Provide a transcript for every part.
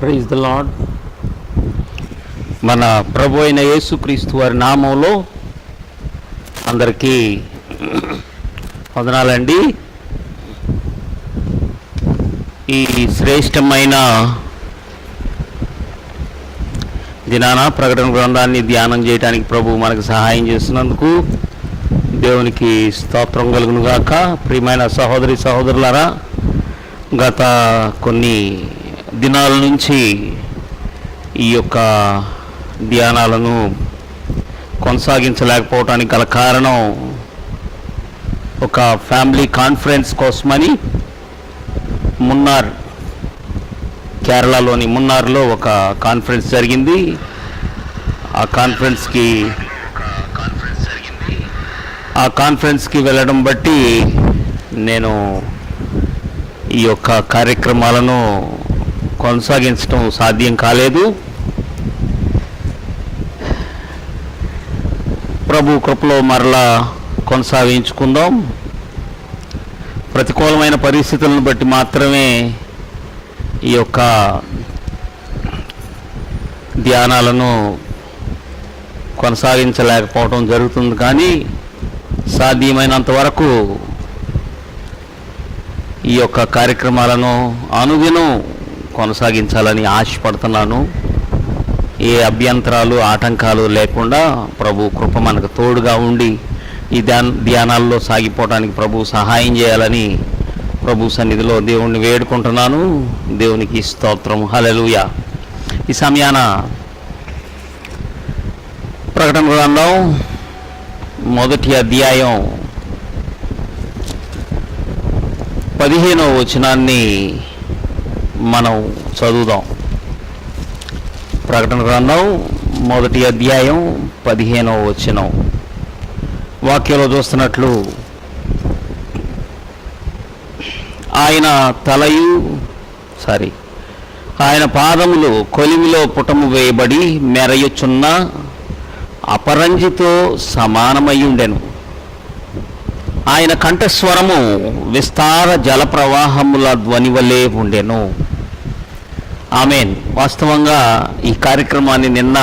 Praise the lord మన ప్రభు అయిన యేసుక్రీస్తు వారి నామంలో అందరికీ వందనాలండి. ఈ శ్రేష్టమైన దినాన ప్రకటన గ్రంథాన్ని ధ్యానం చేయడానికి ప్రభు మనకు సహాయం చేసినందుకు దేవునికి స్తోత్రం కలుగును గాక ప్రియమైన సహోదరి సహోదరులారా గత కొన్ని దినాల నుంచి ఈ యొక్క ధ్యానాలను కొనసాగించలేకపోవటానికి గల కారణం ఒక ఫ్యామిలీ కాన్ఫరెన్స్ కోసమని మున్నార్ కేరళలోని మున్నార్లో ఒక కాన్ఫరెన్స్ జరిగింది. ఆ కాన్ఫరెన్స్కి ఆ కాన్ఫరెన్స్కి వెళ్ళడం బట్టి నేను ఈ యొక్క కార్యక్రమాలను కొనసాగించడం సాధ్యం కాలేదు. ప్రభు కృపలో మరలా కొనసాగించుకుందాం. ప్రతికూలమైన పరిస్థితులను బట్టి మాత్రమే ఈ యొక్క ధ్యానాలను కొనసాగించలేకపోవడం జరుగుతుంది. కానీ సాధ్యమైనంత వరకు ఈ యొక్క కార్యక్రమాలను అనుదినం కొనసాగించాలని ఆశపడుతున్నాను. ఏ అభ్యంతరాలు ఆటంకాలు లేకుండా ప్రభు కృప మనకు తోడుగా ఉండి ఈ ధ్యాన్ ధ్యానాల్లో సాగిపోవడానికి ప్రభు సహాయం చేయాలని ప్రభు సన్నిధిలో దేవుణ్ణి వేడుకుంటున్నాను. దేవునికి స్తోత్రం. హలలుయ ఈ సమయాన ప్రకటన గ్రంథం మొదటి అధ్యాయం పదిహేనవ వచనాన్ని మనం చదువుదాం. ప్రకటన గ్రంథం మొదటి అధ్యాయం పదిహేనవ వచనం. వాక్యంలో చూస్తున్నట్లు ఆయన తలయు సారీ ఆయన పాదములు కొలిమిలో పుటము వేయబడి మెరయుచున్న అపరంజితో సమానమయ్యుండెను. ఆయన కంఠస్వరము విస్తార జల ప్రవాహముల ధ్వనివలే ఉండెను. ఆమెన్. వాస్తవంగా ఈ కార్యక్రమాన్ని నిన్న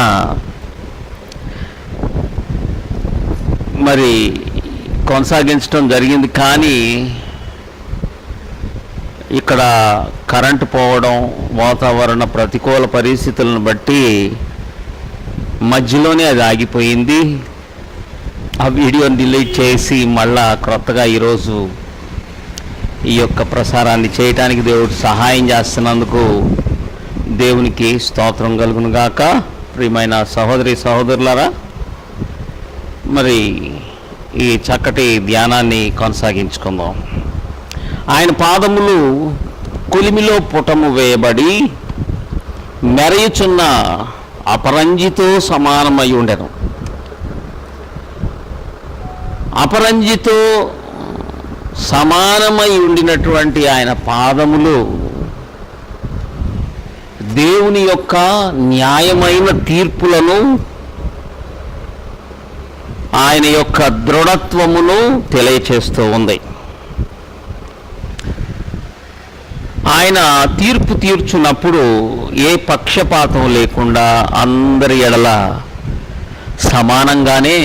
మరి కొనసాగించడం జరిగింది. కానీ ఇక్కడ కరెంటు పోవడం వాతావరణ ప్రతికూల పరిస్థితులను బట్టి మధ్యలోనే అది ఆగిపోయింది. ఆ వీడియోని డిలీట్ చేసి మళ్ళా క్రొత్తగా ఈరోజు ఈ యొక్క ప్రసారాన్ని చేయటానికి దేవుడు సహాయం చేస్తున్నందుకు దేవునికి స్తోత్రం కలుగును గాక. ప్రియమైన సహోదరి సహోదరులారా మరి ఈ చక్కటి ధ్యానాన్ని కొనసాగించుకుందాం. ఆయన పాదములు కొలిమిలో పుటము వేయబడి మెరయుచున్న అపరంజితో సమానమై ఉండెను. అపరంజితో సమానమై ఉండినటువంటి ఆయన పాదములు దేవుని యొక్క న్యాయమైన తీర్పులను ఆయన యొక్క దృఢత్వమును తెలియచేస్తూ ఉంది. ఆయన తీర్పు తీర్చున్నప్పుడు ఏ పక్షపాతం లేకుండా అందరి ఎడల సమానంగానే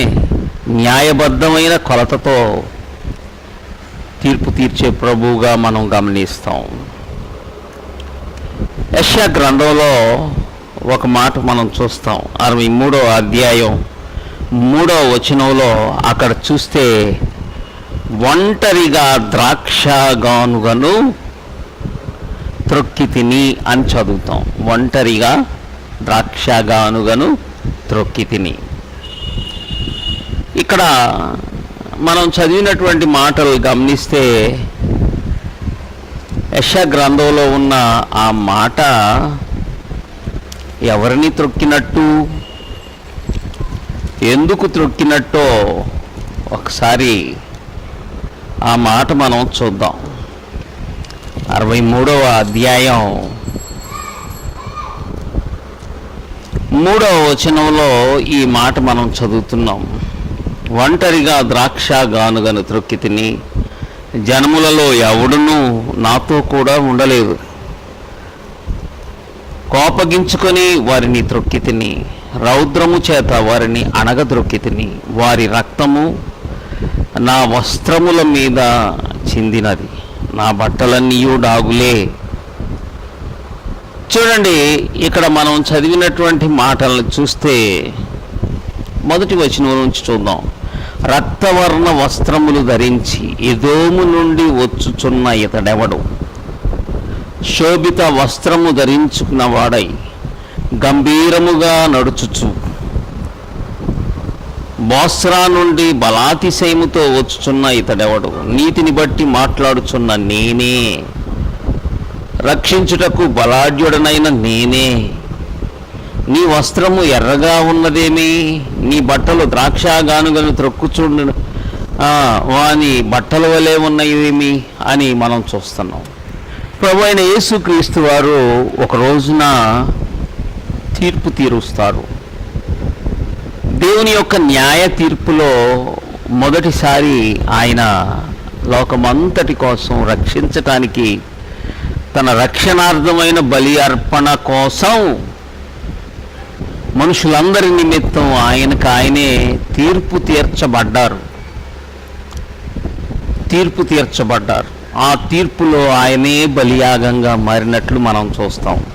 న్యాయబద్ధమైన కొలతతో తీర్పు తీర్చే ప్రభువుగా మనం గమనిస్తాం. యశా గ్రంథంలో ఒక మాట మనం చూస్తాం. అరవై మూడో అధ్యాయం మూడో వచనంలో అక్కడ చూస్తే ఒంటరిగా ద్రాక్షగానుగను త్రొక్కి తిని అని చదువుతాం. ఒంటరిగా ద్రాక్షగానుగను త్రొక్కి తిని ఇక్కడ మనం చదివినటువంటి మాటలు గమనిస్తే యశ గ్రంథంలో ఉన్న ఆ మాట ఎవరిని త్రొక్కినట్టు? ఎందుకు త్రొక్కినట్టో ఒకసారి ఆ మాట మనం చూద్దాం. అరవై మూడవ అధ్యాయం. మూడవ వచనంలో ఈ మాట మనం చదువుతున్నాం. ఒంటరిగా ద్రాక్ష గానుగను త్రొక్కి తిని జనములలో ఎవడునూ నాతో కూడా ఉండలేదు. కోపగించుకొని వారిని త్రొక్కితిని రౌద్రము చేత వారిని అణగద్రొక్కితిని వారి రక్తము నా వస్త్రముల మీద చిందినది. నా బట్టలన్నీయు డాగులే. చూడండి ఇక్కడ మనం చదివినటువంటి మాటలను చూస్తే మొదటి వచనం నుంచి చూద్దాం. రక్తవర్ణ వస్త్రములు ధరించి ఎదోము నుండి వచ్చుచున్న ఇతడెవడు? శోభిత వస్త్రము ధరించుకున్న వాడై గంభీరముగా నడుచుచు. బోస్రా నుండి బలాతిశయముతో వచ్చుచున్న ఇతడెవడు? నీతిని బట్టి మాట్లాడుచున్న నేనే. రక్షించుటకు బలాఢ్యుడనైన నేనే. నీ వస్త్రము ఎర్రగా ఉన్నదేమి? నీ బట్టలు ద్రాక్షాగానుగను త్రొక్కుచుండు వాని బట్టల వలె ఉన్నాయేమి? అని మనం చూస్తున్నాం. ప్రభు అయిన యేసుక్రీస్తు వారు ఒక రోజున తీర్పు తీరుస్తారు. దేవుని యొక్క న్యాయ తీర్పులో మొదటిసారి ఆయన లోకమంతటి కోసం రక్షించటానికి తన రక్షణార్థమైన బలి అర్పణ కోసం మనుషులందరి నిమిత్తం ఆయనకు ఆయనే తీర్పు తీర్చబడ్డారు. తీర్పు తీర్చబడ్డారు. ఆ తీర్పులో ఆయనే బలియాగంగా మారినట్లు మనం చూస్తాం.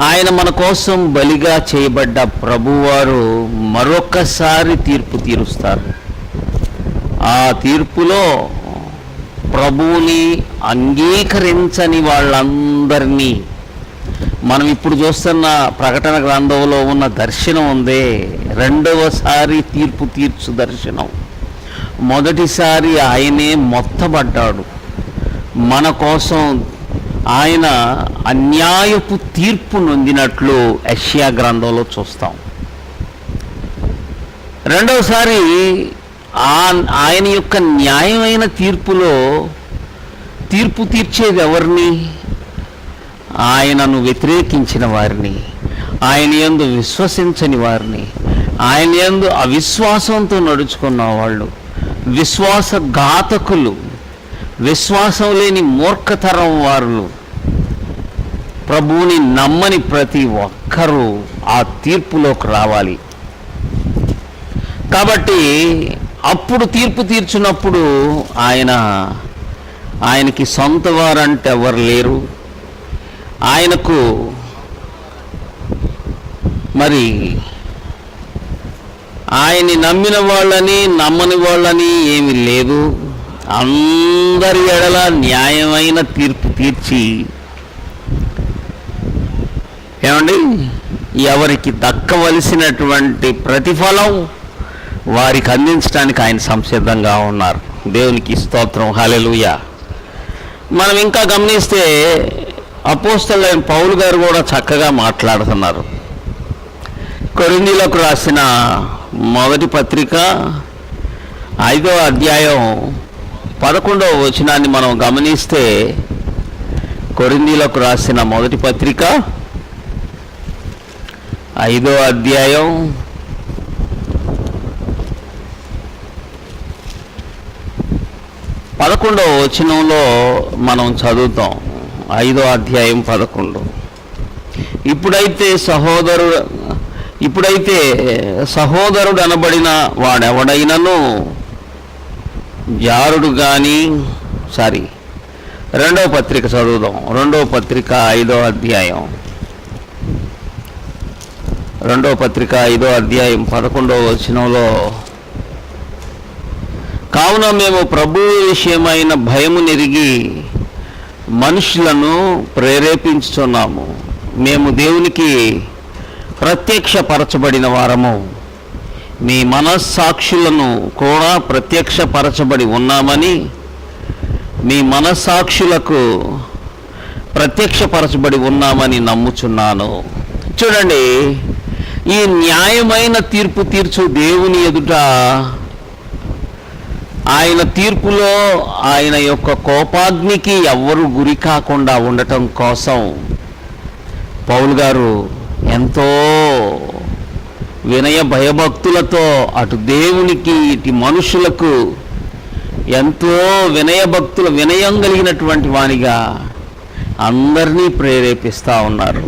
ఆయన మన కోసం బలిగా చేయబడ్డ ప్రభువారు మరొకసారి తీర్పు తీరుస్తారు. ఆ తీర్పులో ప్రభువుని అంగీకరించని వాళ్ళందరినీ మనం ఇప్పుడు చూస్తున్న ప్రకటన గ్రంథంలో ఉన్న దర్శనం ఉందే రెండవసారి తీర్పు తీర్చు దర్శనం. మొదటిసారి ఆయనే మొత్తబడ్డాడు. మన కోసం ఆయన అన్యాయపు తీర్పు నొందినట్లు యష్యా గ్రంథంలో చూస్తాం. రెండవసారి ఆయన యొక్క న్యాయమైన తీర్పులో తీర్పు తీర్చేది ఎవరిని? ఆయనను వ్యతిరేకించిన వారిని ఆయన యందు విశ్వసించని వారిని ఆయన యందు అవిశ్వాసంతో నడుచుకున్న వాళ్ళు విశ్వాసఘాతకులు విశ్వాసం లేని మూర్ఖతరం వారు ప్రభువుని నమ్మని ప్రతి ఒక్కరూ ఆ తీర్పులోకి రావాలి. కాబట్టి అప్పుడు తీర్పు తీర్చున్నప్పుడు ఆయన ఆయనకి సొంత వారంటే ఎవరు లేరు. ఆయనకు మరి ఆయన్ని నమ్మిన వాళ్ళని నమ్మని వాళ్ళని ఏమి లేదు. అందరి ఎడల న్యాయమైన తీర్పు తీర్చి ఏమండి? ఎవరికి దక్కవలసినటువంటి ప్రతిఫలం వారికి అందించడానికి ఆయన సంసిద్ధంగా ఉన్నారు. దేవునికి స్తోత్రం. హాలెలుయ మనం ఇంకా గమనిస్తే అపోస్తలైన పౌలు గారు కూడా చక్కగా మాట్లాడుతున్నారు. కొరిందీలకు రాసిన మొదటి పత్రిక ఐదో అధ్యాయం పదకొండవ వచనాన్ని మనం గమనిస్తే కొరిందీలకు రాసిన మొదటి పత్రిక ఐదో అధ్యాయం పదకొండవ వచనంలో మనం చదువుతాం. ఐదో అధ్యాయం పదకొండు. ఇప్పుడైతే సహోదరుడు ఇప్పుడైతే సహోదరుడు అనబడిన వాడెవడైనను? జారుడు కానీ సారీ రెండవ పత్రిక చదువుదాం. రెండవ పత్రిక ఐదో అధ్యాయం. రెండవ పత్రిక ఐదో అధ్యాయం పదకొండవ వచనంలో కావున మేము ప్రభు విషయమైన భయము నెరిగి మనుషులను ప్రేరేపించుచున్నాము. మేము దేవునికి ప్రత్యక్షపరచబడిన వారము. మీ మనస్సాక్షులను కూడా ప్రత్యక్షపరచబడి ఉన్నామని మీ మనస్సాక్షులకు ప్రత్యక్షపరచబడి ఉన్నామని నమ్ముచున్నాను. చూడండి ఈ న్యాయమైన తీర్పు తీర్చు దేవుని ఎదుట ఆయన తీర్పులో ఆయన యొక్క కోపాగ్నికి ఎవ్వరు గురి కాకుండా ఉండటం కోసం పౌలు గారు ఎంతో వినయ భయభక్తులతో అటు దేవునికి ఇటు మనుషులకు ఎంతో వినయభక్తుల వినయం కలిగినటువంటి వానిగా అందరినీ ప్రేరేపిస్తూ ఉన్నారు.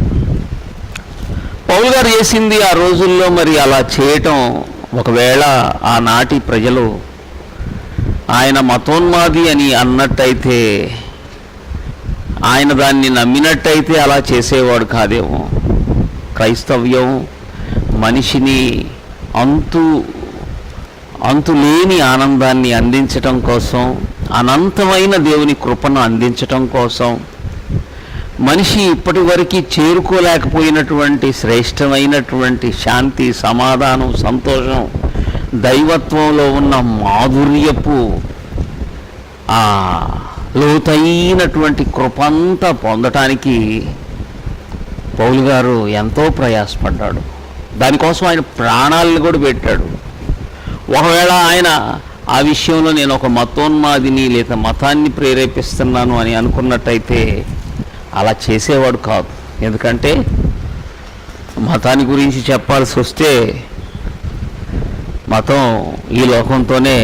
పౌలు గారు చేసింది ఆ రోజుల్లో మరి అలా చేయటం ఒకవేళ ఆనాటి ప్రజలు ఆయన మతోన్మాది అని అన్నట్టయితే ఆయన దాన్ని నమ్మినట్టయితే అలా చేసేవాడు కాదేమో. క్రైస్తవ్యం మనిషిని అంతు అంతులేని ఆనందాన్ని అందించటం కోసం అనంతమైన దేవుని కృపను అందించటం కోసం మనిషి ఇప్పటి వరకు చేరుకోలేకపోయినటువంటి శ్రేష్టమైనటువంటి శాంతి సమాధానం సంతోషం దైవత్వంలో ఉన్న మాధుర్యపు ఆ లోతైనటువంటి కృపంతా పొందటానికి పౌలు గారు ఎంతో ప్రయాసపడ్డాడు. దానికోసం ఆయన ప్రాణాలను కూడా పెట్టాడు. ఒకవేళ ఆయన ఆ విషయంలో నేను ఒక మతోన్మాదిని లేదా మతాన్ని ప్రేరేపిస్తున్నాను అని అనుకున్నట్టయితే అలా చేసేవాడు కాదు. ఎందుకంటే మతాన్ని గురించి చెప్పాల్సి వస్తే మతం ఈ లోకంతోనే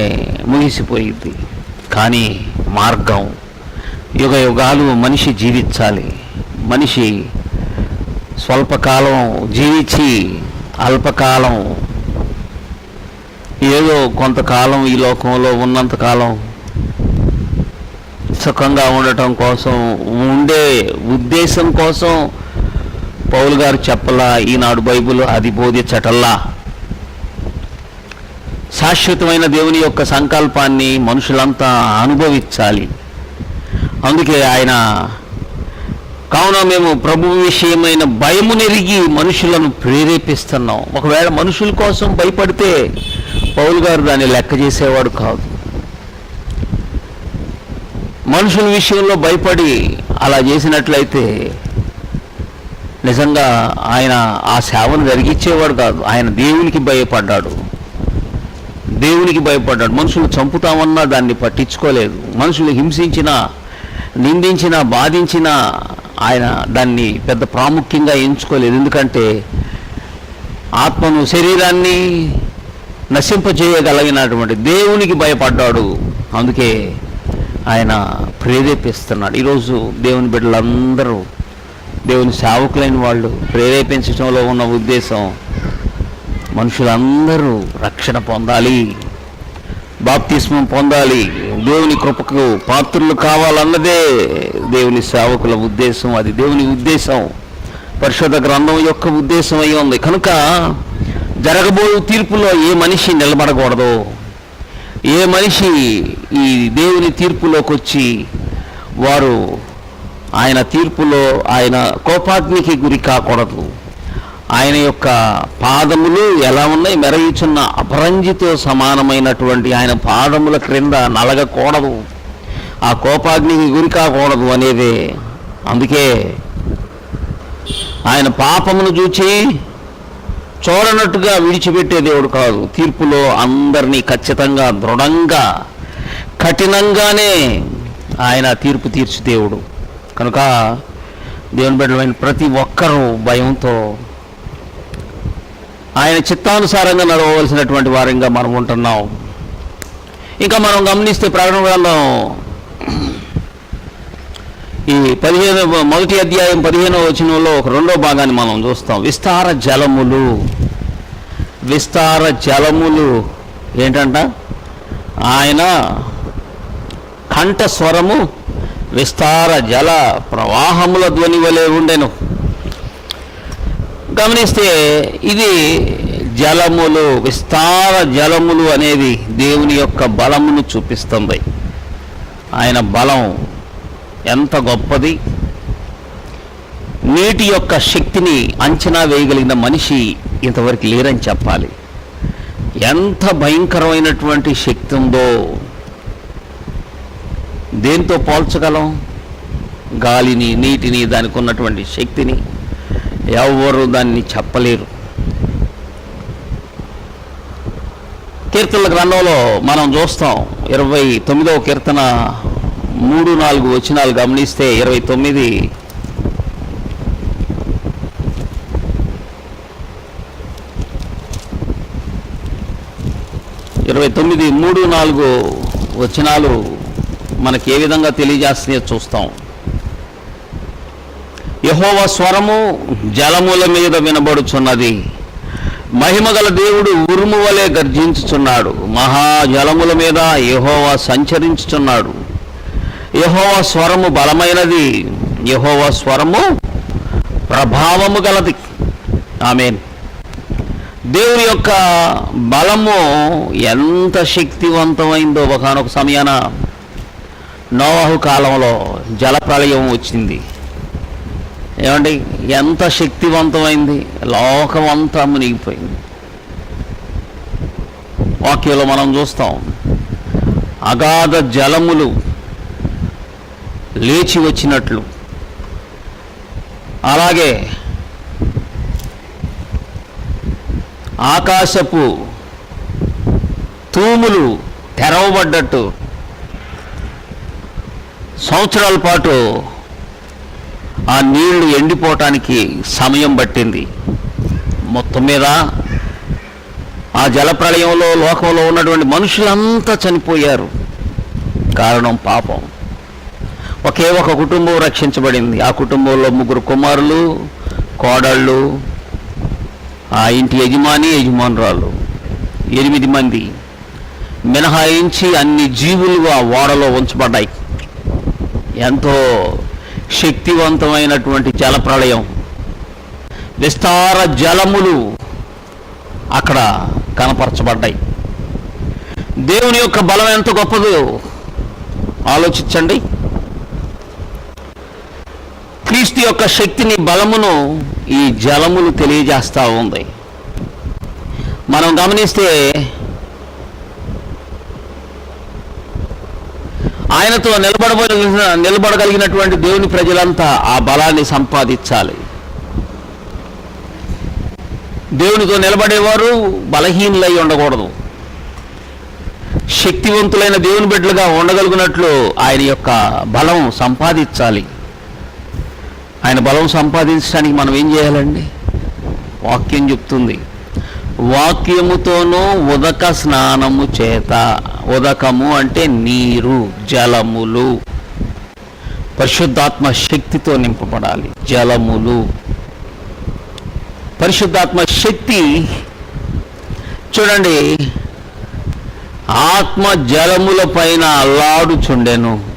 ముగిసిపోయింది. కానీ మార్గం యుగ యుగాలు మనిషి జీవించాలి. మనిషి స్వల్పకాలం జీవించి అల్పకాలం ఏదో కొంతకాలం ఈ లోకంలో ఉన్నంతకాలం సుఖంగా ఉండటం కోసం ఉండే ఉద్దేశం కోసం పౌలు గారు చెప్పలా ఈనాడు బైబిల్ అది బోధించటల్లా శాశ్వతమైన దేవుని యొక్క సంకల్పాన్ని మనుషులంతా అనుభవించాలి. అందుకే ఆయన కావున మేము ప్రభు విషయమైన భయము నెరిగి మనుషులను ప్రేరేపిస్తున్నాం. ఒకవేళ మనుషుల కోసం భయపడితే పౌలు గారు దాన్ని లెక్క చేసేవాడు కాదు. మనుషుల విషయంలో భయపడి అలా చేసినట్లయితే నిజంగా ఆయన ఆ సేవను జరిగించేవాడు కాదు. ఆయన దేవునికి భయపడ్డాడు. దేవునికి భయపడ్డాడు. మనుషులు చంపుతామన్నా దాన్ని పట్టించుకోలేదు. మనుషులు హింసించిన నిందించినా బాధించినా ఆయన దాన్ని పెద్ద ప్రాముఖ్యంగా ఎంచుకోలేదు. ఎందుకంటే ఆత్మను శరీరాన్ని నశింపజేయగలిగినటువంటి దేవునికి భయపడ్డాడు. అందుకే ఆయన ప్రేరేపిస్తున్నాడు. ఈరోజు దేవుని బిడ్డలందరూ దేవుని సేవకులైన వాళ్ళు ప్రేరేపించడంలో ఉన్న ఉద్దేశం మనుషులందరూ రక్షణ పొందాలి. బాప్తిస్మం పొందాలి. దేవుని కృపకు పాత్రులు కావాలన్నదే దేవుని సేవకుల ఉద్దేశం. అది దేవుని ఉద్దేశం. పరిశోధ గ్రంథం యొక్క ఉద్దేశం అయి ఉంది. కనుక జరగబోయే తీర్పులో ఏ మనిషి నిలబడకూడదు? ఏ మనిషి ఈ దేవుని తీర్పులోకి వచ్చి వారు ఆయన తీర్పులో ఆయన కోపాగ్నికి గురి కాకూడదు? ఆయన యొక్క పాదములు ఎలా ఉన్నాయి? మెరయుచున్న అపరంజితో సమానమైనటువంటి ఆయన పాదముల క్రింద నలగకూడదు. ఆ కోపాగ్నికి గురి కాకూడదు అనేది. అందుకే ఆయన పాపమును చూచి చూడనట్టుగా విడిచిపెట్టే దేవుడు కాదు. తీర్పులో అందరినీ ఖచ్చితంగా దృఢంగా కఠినంగానే ఆయన తీర్పు తీర్చు దేవుడు. కనుక దేవుని బిడ్డలైన ప్రతి ఒక్కరూ భయంతో ఆయన చిత్తానుసారంగా నడవవలసినటువంటి వారంగా మనం ఉంటున్నాం. ఇంకా మనం గమనిస్తే ప్రకటన గ్రంథం ఈ పదిహేను మొదటి అధ్యాయం పదిహేనో వచనంలో ఒక రెండో భాగాన్ని మనం చూస్తాం. విస్తార జలములు. విస్తార జలములు. ఏంటంట? ఆయన కంఠస్వరము విస్తార జల ప్రవాహముల ధ్వని వలె ఉండెను. గమనిస్తే ఇది జలములు విస్తార జలములు అనేది దేవుని యొక్క బలమును చూపిస్తుంది. ఆయన బలం ఎంత గొప్పది. నీటి యొక్క శక్తిని అంచనా వేయగలిగిన మనిషి ఇంతవరకు లేరని చెప్పాలి. ఎంత భయంకరమైనటువంటి శక్తి ఉందో దేంతో పోల్చగలం? గాలిని నీటిని దానికి ఉన్నటువంటి శక్తిని. ఎవరు దాన్ని చెప్పలేరు. కీర్తనల గ్రంథంలో మనం చూస్తాం ఇరవై తొమ్మిదవ కీర్తన మూడు నాలుగు వచనాలు గమనిస్తే ఇరవై తొమ్మిది. ఇరవై తొమ్మిది మూడు నాలుగు వచనాలు మనకి ఏ విధంగా తెలియజేస్తున్నాయో చూస్తాం. యహోవ స్వరము జలముల మీద వినబడుచున్నది. మహిమగల దేవుడు ఉరుము వలె గర్జించుచున్నాడు. మహాజలముల మీద యహోవ సంచరించుచున్నాడు. యహోవ స్వరము బలమైనది. యహోవ స్వరము ప్రభావము గలది. ఆమెన్. దేవుని యొక్క బలము ఎంత శక్తివంతమైందో ఒకనొక సమయాన నోవాహు కాలంలో జలప్రళయం వచ్చింది. ఏమండి ఎంత శక్తివంతమైంది? లోకమంతా మునిగిపోయింది. వాక్యంలో మనం చూస్తాం అగాధ జలములు లేచి వచ్చినట్లు. అలాగే ఆకాశపు తూములు తెరవబడ్డట్టు. సంవత్సరాల పాటు ఆ నీళ్ళు ఎండిపోవటానికి సమయం పట్టింది. మొత్తం మీద ఆ జలప్రళయంలో లోకంలో ఉన్నటువంటి మనుషులంతా చనిపోయారు. కారణం పాపం. ఒకే ఒక కుటుంబం రక్షించబడింది. ఆ కుటుంబంలో ముగ్గురు కుమారులు కోడళ్ళు ఆ ఇంటి యజమాని యజమానురాలు. ఎనిమిది మంది. మినహాయించి అన్ని జీవులు ఆ ఓడలో ఉంచబడ్డాయి. ఎంతో శక్తివంతమైనటువంటి జలప్రళయం విస్తార జలములు అక్కడ కనపరచబడ్డాయి. దేవుని యొక్క బలం ఎంత గొప్పదో ఆలోచించండి. క్రీస్తు యొక్క శక్తిని బలమును ఈ జలములు తెలియజేస్తూ ఉంది. మనం గమనిస్తే ఆయనతో నిలబడబో నిలబడగలిగినటువంటి దేవుని ప్రజలంతా ఆ బలాన్ని సంపాదించాలి. దేవునితో నిలబడేవారు బలహీనులై ఉండకూడదు. శక్తివంతులైన దేవుని బిడ్డలుగా ఉండగలిగినట్లు ఆయన యొక్క బలం సంపాదించాలి. ఆయన బలం సంపాదించడానికి మనం ఏం చేయాలండి? వాక్యం చెప్తుంది. వాక్యముతోనూ ఉదక స్నానము చేత. ఉదకము అంటే నీరు జలములు. పరిశుద్ధాత్మ శక్తితో నింపబడాలి. జలములు. పరిశుద్ధాత్మ శక్తి చూడండి ఆత్మ జలముల పైన అల్లాడుచుండెను.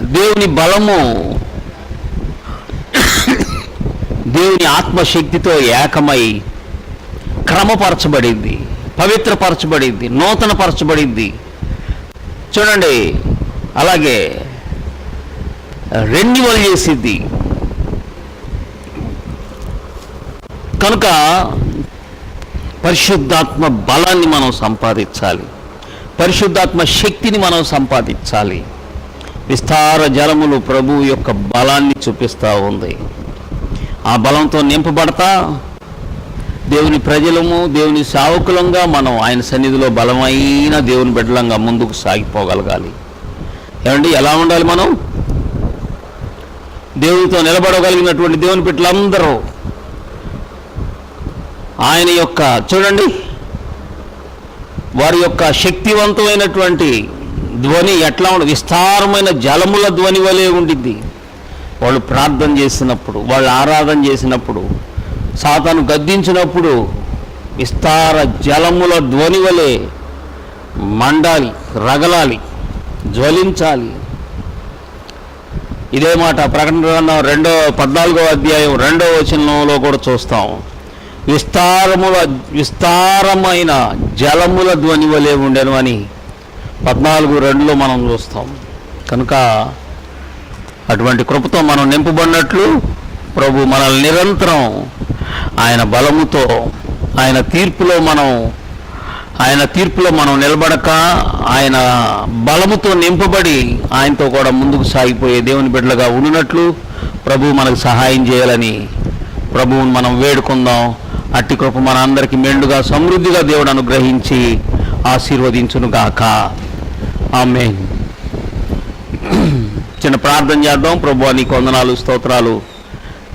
దేవుని బలము దేవుని ఆత్మశక్తితో ఏకమై క్రమపరచబడింది. పవిత్రపరచబడింది నూతనపరచబడింది. చూడండి అలాగే రెన్యువల్ చేసిద్ది కనుక పరిశుద్ధాత్మ బలాన్ని మనం సంపాదించాలి. పరిశుద్ధాత్మ శక్తిని మనం సంపాదించాలి. విస్తార జలములు ప్రభు యొక్క బలాన్ని చూపిస్తూ ఉంది. ఆ బలంతో నింపబడతా దేవుని ప్రజలము దేవుని సావకులంగా మనం ఆయన సన్నిధిలో బలమైన దేవుని బిడ్డలంగా ముందుకు సాగిపోగలగాలి. ఏమండి? ఎలా ఉండాలి మనం? దేవునితో నిలబడగలిగినటువంటి దేవుని బిడ్డలందరూ ఆయన యొక్క చూడండి వారి యొక్క శక్తివంతమైనటువంటి ధ్వని ఎట్లా ఉండదు విస్తారమైన జలముల ధ్వని వలె ఉండిద్ది. వాళ్ళు ప్రార్థన చేసినప్పుడు వాళ్ళు ఆరాధన చేసినప్పుడు సాతాను గద్దించినప్పుడు విస్తార జలముల ధ్వని వలె మండాలి రగలాలి జ్వలించాలి. ఇదే మాట ప్రకటన గ్రంథం రెండో పద్నాలుగో అధ్యాయం రెండో వచనంలో కూడా చూస్తాం. విస్తారముల విస్తారమైన జలముల ధ్వని వలె ఉండెను అని పద్నాలుగు రెండులో మనం చూస్తాం. కనుక అటువంటి కృపతో మనం నింపబడినట్లు ప్రభు మనల్ని నిరంతరం ఆయన బలముతో ఆయన తీర్పులో మనం ఆయన తీర్పులో మనం నిలబడక ఆయన బలముతో నింపబడి ఆయనతో కూడా ముందుకు సాగిపోయే దేవుని బిడ్డలుగా ఉండినట్లు ప్రభు మనకు సహాయం చేయాలని ప్రభువుని మనం వేడుకుందాం. అట్టి కృప మన అందరికీ మెండుగా సమృద్ధిగా దేవుడు అనుగ్రహించి ఆశీర్వదించును ఆమె చిన్న ప్రార్థన చేద్దాం. ప్రభు నీకు కొందనాలు స్తోత్రాలు.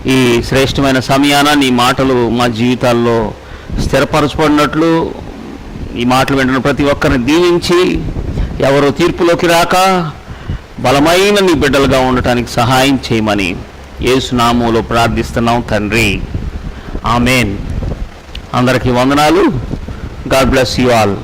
ఈ శ్రేష్టమైన సమయాన నీ మాటలు మా జీవితాల్లో స్థిరపరచబడినట్లు ఈ మాటలు వింటున్న ప్రతి ఒక్కరిని దీవించి ఎవరు తీర్పులోకి రాక బలమైన నీ బిడ్డలుగా ఉండటానికి సహాయం చేయమని ఏసునామంలో ప్రార్థిస్తున్నాం తండ్రి. ఆమెన్. అందరికీ వందనాలు. God bless you all.